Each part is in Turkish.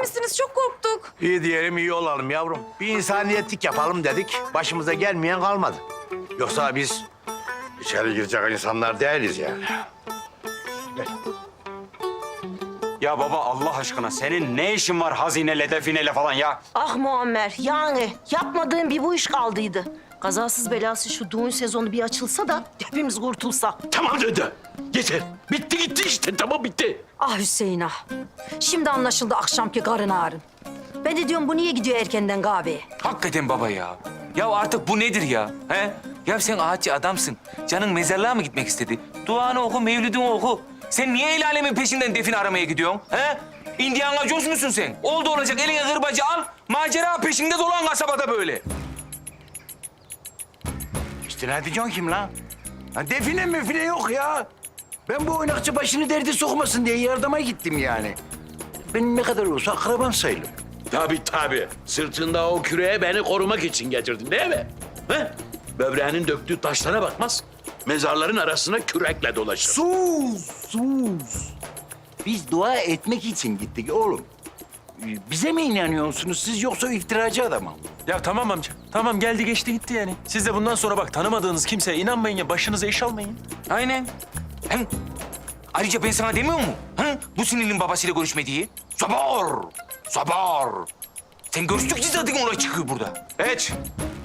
misiniz? Çok korktuk. İyi diyelim iyi olalım yavrum. Bir insaniyetlik yapalım dedik. Başımıza gelmeyen kalmadı. Yoksa biz içeri girecek insanlar değiliz yani. Ya baba Allah aşkına senin ne işin var hazineyle defineyle falan ya? Ah Muammer yani yapmadığın bir bu iş kaldıydı. Kazasız belası şu düğün sezonu bir açılsa da hepimiz kurtulsak. Tamam dede. Yeter. Bitti gitti işte. Tamam bitti. Ah Hüseyin ah. Şimdi anlaşıldı akşamki karın ağrın. Ben de diyorum bu niye gidiyor erkenden kahveye? Hakikaten baba ya. Ya artık bu nedir ya? He? Ya sen ağaççı adamsın. Canın mezarlığa mı gitmek istedi? Duanı oku, mevlidini oku. Sen niye el alemin peşinden define aramaya gidiyorsun? He? Indiana Jones musun sen? Oldu olacak eline kırbacı al. Macera peşinde dolan kasabada böyle. Diyeceksin kim lan? Ha, define mefine yok ya. Ben bu oynakçı başını derde sokmasın diye yardıma gittim yani. Ben ne kadar olsa akrabam sayılır. Tabii tabii. Sırtında o küreye beni korumak için getirdin değil mi? He? Böbreğinin döktüğü taşlara bakmaz. Mezarların arasına kürekle dolaşır. Sus, sus. Biz dua etmek için gittik oğlum. Bize mi inanıyorsunuz siz yoksa iftiracı adama mı? Ya tamam amca. Tamam geldi geçti gitti yani. Siz de bundan sonra bak tanımadığınız kimseye inanmayın ya. Başınıza iş almayın. Aynen. Hem ayrıca ben sana demiyor mu? Hı? Bu sinirlinin babasıyla görüşme diye. Sabır. Sabır. Sen görüştükçe zaten olay çıkıyor burada. Hiç.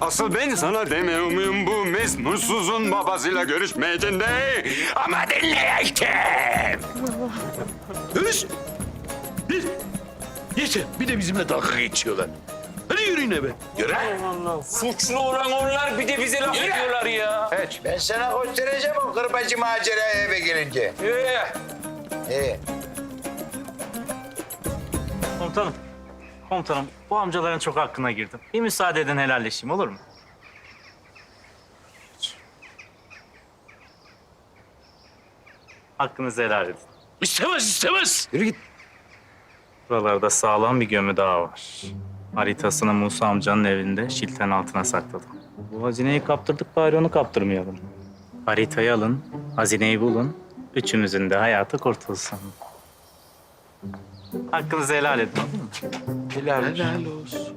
Asıl ben sana demiyor muyum bu mezmursuzun babasıyla görüşmeyeceksin de. Ama dinleyeceğim. Hüs! Bir, yeter. Bir de bizimle dalga geçiyorlar. Hadi yürüyün eve. Yürü. Suçlu olan onlar bir de bize laf ediyorlar ya. Evet. Ben sana göstereceğim o kırbacı macerayı eve gelince. Ee, Ee, Komutanım, komutanım bu amcaların çok hakkına girdim. Bir müsaade edin helalleşeyim olur mu? Hakkınızı helal edin. İstemez istemez. yürü git. Buralarda sağlam bir gömü daha var. Haritasını Musa amcanın evinde şilten altına sakladım. Bu hazineyi kaptırdık bari onu kaptırmayalım. Haritayı alın, hazineyi bulun. Üçümüzün de hayatı kurtulsun. Hakkınızı helal edin olur mu? Helal, helal olsun.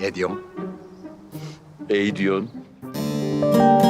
Ne diyorsun? İyi diyorsun. you